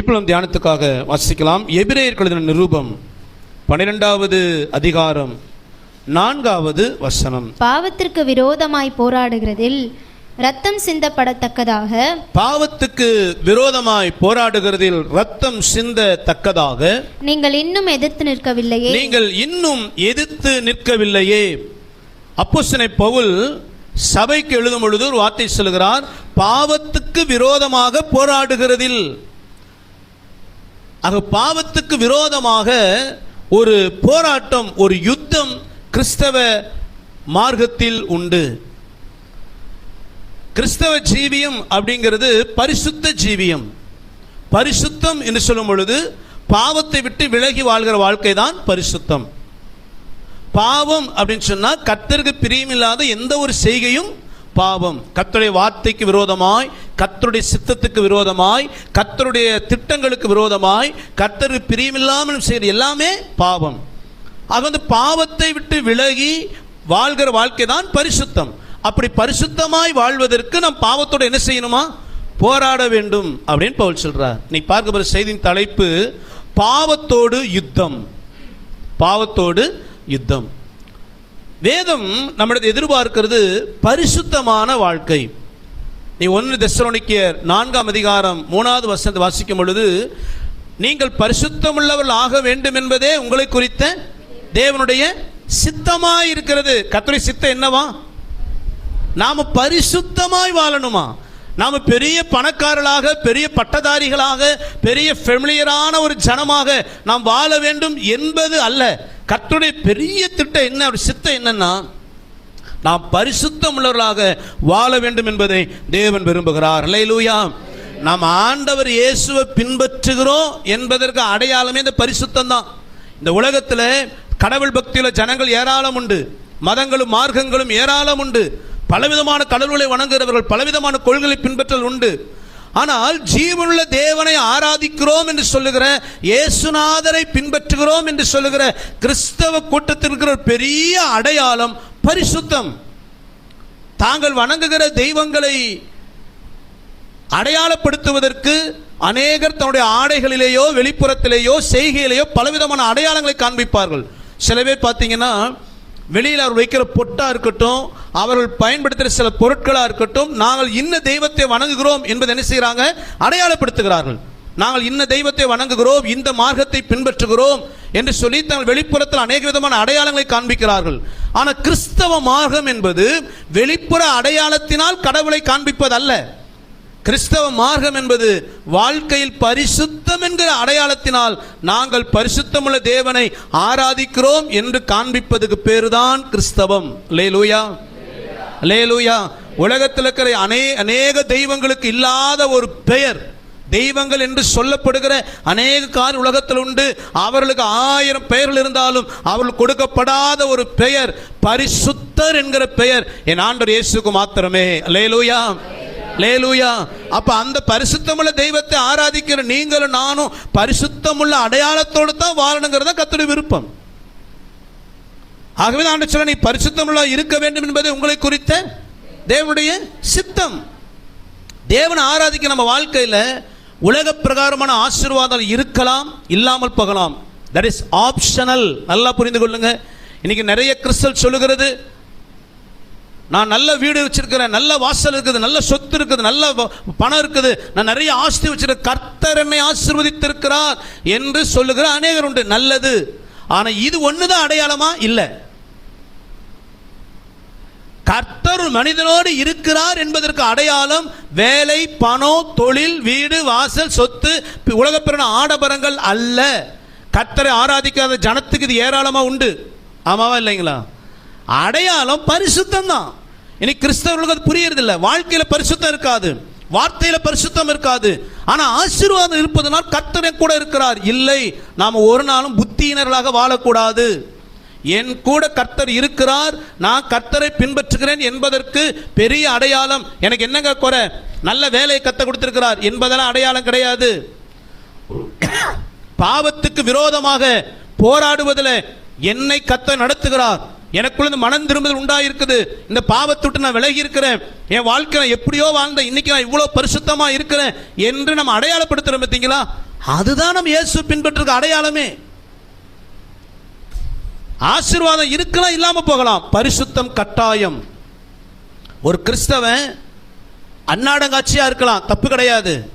இப்போ நம் தியானத்துக்காக வாசிக்கலாம். எபிரேயர் எழுதின நிரூபம் பன்னிரெண்டாவது அதிகாரம் நான்காவது வசனம். பாவத்திற்கு விரோதமாய் போராடுகிறதில் ரத்தம் சிந்தப்படத்தக்கதாக. பாவத்துக்கு விரோதமாய் போராடுகிறதில் ரத்தம் சிந்த தக்கதாக நீங்கள் இன்னும் எதிர்த்து நிற்கவில்லையே. நீங்கள் இன்னும் எதிர்த்து நிற்கவில்லையே. அப்போஸ்தலனை பவுல் சபைக்கு எழுதும் பொழுது ஒரு வார்த்தை சொல்கிறார் பாவத்துக்கு விரோதமாக போராடுகிறதில் ஆக பாவத்துக்கு விரோதமாக ஒரு போராட்டம் ஒரு யுத்தம் கிறிஸ்தவ மார்க்கத்தில் உண்டு. கிறிஸ்தவ ஜீவியம் அப்படிங்கிறது பரிசுத்த ஜீவியம். பரிசுத்தம் என்று சொல்லும் பொழுது பாவத்தை விட்டு விலகி வாழ்கிற வாழ்க்கை தான் பரிசுத்தம். பாவம் அப்படின்னு சொன்னால் கத்தருக்கு பிரியமில்லாத எந்த ஒரு செய்கையும் பாவம். கத்தருடைய வார்த்தைக்கு விரோதமாய் கத்தருடைய சித்தத்துக்கு விரோதமாய் கத்தருடைய திட்டங்களுக்கு விரோதமாய் கத்தரு பிரியமில்லாமல் செய்கிற எல்லாமே பாவம். ஆக வந்து பாவத்தை விட்டு விலகி வாழ்கிற வாழ்க்கை தான் பரிசுத்தம். அப்படி பரிசுத்தமாய் வாழ்வதற்கு நாம் பாவத்தோடு என்ன செய்யணுமா? போராட வேண்டும் அப்படின்னு பவுல் சொல்றார். நீ பார்க்க போகிற செய்தியின் தலைப்பு பாவத்தோடு யுத்தம். பாவத்தோடு யுத்தம். வேதம் நம்மளது எதிர்பார்க்கிறது பரிசுத்தமான வாழ்க்கை. நீ ஒன்று தெசலோனிக்கேயர் நான்காம் அதிகாரம் மூணாவது வசனத்தை வாசிக்கும் பொழுது நீங்கள் பரிசுத்தமுள்ளவர்கள் ஆக வேண்டும் என்பதே உங்களை குறித்த தேவனுடைய சித்தமாய் இருக்கிறது கத்துரை சித்தம் என்னவா? நாம் பரிசுத்தமாய் வாழணுமா? நாம் பெரிய பணக்காரர்களாக பெரிய பட்டதாரிகளாக பெரிய ஃபெமிலியரான ஒரு ஜனமாக நாம் வாழ வேண்டும் என்பது அல்ல. கத்துடைய பெரிய திட்டம் என்ன? ஒரு சித்தம் என்னன்னா நாம் பரிசுத்தம் உள்ளவர்களாக வாழ வேண்டும் என்பதை தேவன் விரும்புகிறார். லூயா நாம் ஆண்டவர் இயேசுவை பின்பற்றுகிறோம் என்பதற்கு அடையாளமே இந்த பரிசுத்தம் தான் இந்த உலகத்தில் கடவுள் பக்தியில் ஜனங்கள் ஏராளம் உண்டு. மதங்களும் மார்க்கங்களும் ஏராளம் உண்டு. பலவிதமான கடவுளை வணங்குகிறவர்கள் பலவிதமான கொள்கைகளை பின்பற்றல் உண்டு. ஆனால் ஜீவனுள்ள தேவனை ஆராதிக்கிறோம் என்று சொல்லுகிற இயேசுநாதரை பின்பற்றுகிறோம் என்று சொல்லுகிற கிறிஸ்தவ கூட்டத்திற்கு ஒரு பெரிய அடையாளம் பரிசுத்தம். தாங்கள் வணங்குகிற தெய்வங்களை அடையாளப்படுத்துவதற்கு அநேகர் தன்னுடைய ஆடைகளிலேயோ வெளிப்புறத்திலேயோ செய்கையிலேயோ பலவிதமான அடையாளங்களை காண்பிப்பார்கள். சில பேர் பார்த்தீங்கன்னா வெளியில் அவர் வைக்கிற பொட்டா இருக்கட்டும் அவர்கள் பயன்படுத்துகிற சில பொருட்களாக இருக்கட்டும் நாங்கள் இன்ன தெய்வத்தை வணங்குகிறோம் என்பதை என்ன செய்கிறாங்க? அடையாளப்படுத்துகிறார்கள். நாங்கள் இன்ன தெய்வத்தை வணங்குகிறோம் இந்த மார்க்கத்தை பின்பற்றுகிறோம் என்று சொல்லி தங்கள் வெளிப்புறத்தில் அநேக விதமான அடையாளங்களை காண்பிக்கிறார்கள். ஆனால் கிறிஸ்தவ மார்க்கம் என்பது வெளிப்புற அடையாளத்தினால் கடவுளை காண்பிப்பதல்ல. கிறிஸ்தவ மார்க்கம் என்பது வாழ்க்கையில் பரிசுத்தம் என்கிற அடையாளத்தினால் நாங்கள் பரிசுத்தமுள்ள தேவனை ஆராதிக்கிறோம் என்று காண்பிப்பதுக்கு பேருதான் கிறிஸ்தவம். லேலூயா லேலூயா உலகத்தில் இருக்கிற அநே அநேக தெய்வங்களுக்கு இல்லாத ஒரு பெயர் தெய்வங்கள் என்று சொல்லப்படுகிற அநேக கார் உலகத்தில் உண்டு. அவர்களுக்கு ஆயிரம் பெயர்கள் இருந்தாலும் அவர்கள் கொடுக்கப்படாத ஒரு பெயர் பரிசுத்தர் என்கிற பெயர் என் ஆண்டர் இயேசுக்கு மாத்திரமே. லேலூயா லேலூயா. அப்ப அந்த பரிசுத்தமுள்ள தெய்வத்தை ஆராதிக்கிற நீங்களும் நானும் பரிசுத்தமுள்ள அடையாளத்தோடு தான் வாழணுங்கிறத கத்துடைய விருப்பம். ஆகவே தான் ஆண்டு சொல்ல நீ பரிசுத்தமுள்ள இருக்க வேண்டும் என்பது உங்களை குறித்த தேவனுடைய சித்தம். தேவனை ஆராதிக்க நம்ம வாழ்க்கையில் உலக பிரகாரமான ஆசீர்வாதம் இருக்கலாம் இல்லாமல் போகலாம். தட் இஸ் ஆப்ஷனல் நல்லா புரிந்து கொள்ளுங்க. இன்னைக்கு நிறைய கிறிஸ்தல் சொல்லுகிறது நான் நல்ல வீடு வச்சிருக்கிறேன் நல்ல வாசல் இருக்குது நல்ல சொத்து இருக்குது நல்ல வ- பணம் இருக்குது. நான் நிறைய ஆஸ்தி வச்சிருக்கேன் கர்த்தர் என்னை ஆசிர்வதித்திருக்கிறார் என்று சொல்லுகிற அநேகர் உண்டு. நல்லது. ஆனால் இது ஒண்ணுதான் அடையாளமா? இல்லை. கர்த்தர் மனிதனோடு இருக்கிறார் என்பதற்கு அடையாளம் வேலை பணம் தொழில் வீடு வாசல் சொத்து உலகப்பிறன ஆடபரங்கள் ஆடம்பரங்கள் அல்ல. கர்த்தரை ஆராதிக்காத ஜனத்துக்கு இது ஏராளமாக உண்டு. ஆமாவா இல்லைங்களா? அடையாளம் பரிசுத்தம் தான் இனி கிறிஸ்தவர்களுக்கு அது புரியறதில்ல. வாழ்க்கையில் பரிசுத்தம் இருக்காது. வார்த்தையில் பரிசுத்தம் இருக்காது. ஆனால் ஆசீர்வாதம் இருப்பதனால் கர்த்தரை கூட இருக்கிறார். இல்லை நாம் ஒரு நாளும் புத்தியினர்களாக வாழக்கூடாது. என் கூட கர்த்தர் இருக்கிறார். நான் கர்த்தரை பின்பற்றுகிறேன் என்பதற்கு பெரிய அடையாளம். எனக்கு என்னங்க குறை? நல்ல வேலையை கத்த கொடுத்திருக்கிறார் என்பதெல்லாம் அடையாளம் கிடையாது. பாவத்துக்கு விரோதமாக போராடுவதில் என்னை கத்த நடத்துகிறார். எனக்குள்ள இந்த மனம் திரும்புதல் உண்டாயிருக்குது. இந்த பாவத்துட்டு நான் விலகி இருக்கிறேன். என் வாழ்க்கை நான் எப்படியோ வாழ்ந்த இன்னைக்கு நான் இவ்வளோ பரிசுத்தமாக இருக்கிறேன் என்று நம்ம அடையாளப்படுத்துகிறோம் பார்த்தீங்களா? அதுதான் நம்ம இயேசு பின்பற்றுக்கு அடையாளமே. ஆசீர்வாதம் இருக்கலாம் இல்லாம போகலாம். பரிசுத்தம் கட்டாயம். ஒரு கிறிஸ்தவன் அன்னாடங்காட்சியா இருக்கலாம். தப்பு கிடையாது.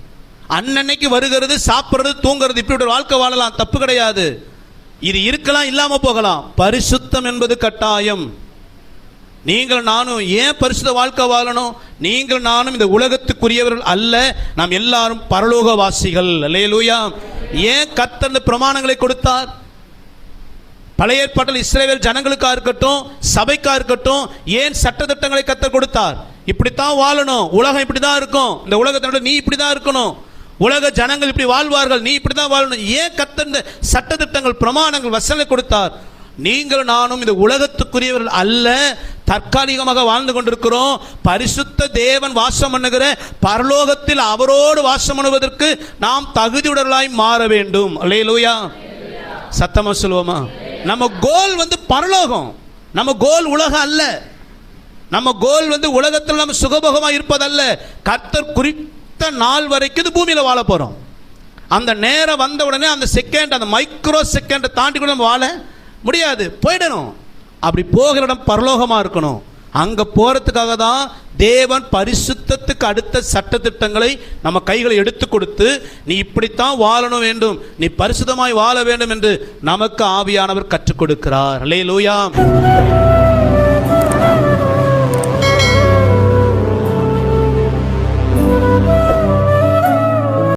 அன்னன்னைக்கு வருகிறது சாப்பிட்றது தூங்குறது இப்படி ஒரு வாழ்க்கை வாழலாம். தப்பு கிடையாது. இது இருக்கலாம் இல்லாம போகலாம். பரிசுத்தம் என்பது கட்டாயம். நீங்கள் நானும் ஏன் பரிசுத்த வாழ்க்கை வாழணும்? நீங்கள் நானும் இந்த உலகத்துக்குரியவர்கள் அல்ல. நாம் எல்லாரும் பரலோகவாசிகள். அல்லையலூயா ஏன் கத்த இந்த பிரமாணங்களை கொடுத்தார்? பழைய ஏற்பாட்டில் இஸ்ரேல் ஜனங்களுக்கா இருக்கட்டும் சபைக்கா இருக்கட்டும் ஏன் சட்டத்திட்டங்களை கத்த கொடுத்தார்? இப்படித்தான் வாழணும். உலகம் இப்படிதான் இருக்கும். இந்த உலகத்தினோட நீ இப்படிதான் இருக்கணும். உலக ஜனங்கள் இப்படி வாழ்வார்கள் நீ இப்படி தான் வாழணும். ஏன் கத்தர் இந்த சட்டத்திட்டங்கள் பிரமாணங்கள் வசனை கொடுத்தார்? நீங்கள் நானும் இந்த உலகத்துக்குரியவர்கள் அல்ல தற்காலிகமாக வாழ்ந்து கொண்டிருக்கிறோம். பரிசுத்த தேவன் வாசம் பண்ணுகிற பரலோகத்தில் அவரோடு வாசம் பண்ணுவதற்கு நாம் தகுதியுடலாய் மாற வேண்டும். அல்லேலூயா. சத்தமா சொல்லுவோமா? நம்ம கோல் வந்து பரலோகம். நம்ம கோல் உலகம் அல்ல. நம்ம கோல் வந்து உலகத்தில் நம்ம சுகபோகமாக இருப்பதல்ல. கர்த்தர் அடுத்த நாள் வரைக்கும் இது பூமியில் வாழ போகிறோம் அந்த நேரம் வந்த உடனே அந்த செகண்ட் அந்த மைக்ரோ செகண்டை தாண்டி கூட நம்ம வாழ முடியாது. போயிடணும். அப்படி போகிற இடம் பரலோகமா இருக்கணும். அங்கே போகிறதுக்காக தான் தேவன் பரிசுத்தத்துக்கு அடுத்த சட்டத்திட்டங்களை நம்ம கைகளை எடுத்து கொடுத்து நீ இப்படித்தான் வாழணும் வேண்டும். நீ பரிசுத்தமாய் வாழ வேண்டும் என்று நமக்கு ஆவியானவர் கற்றுக் கொடுக்கிறார். அல்லேலூயா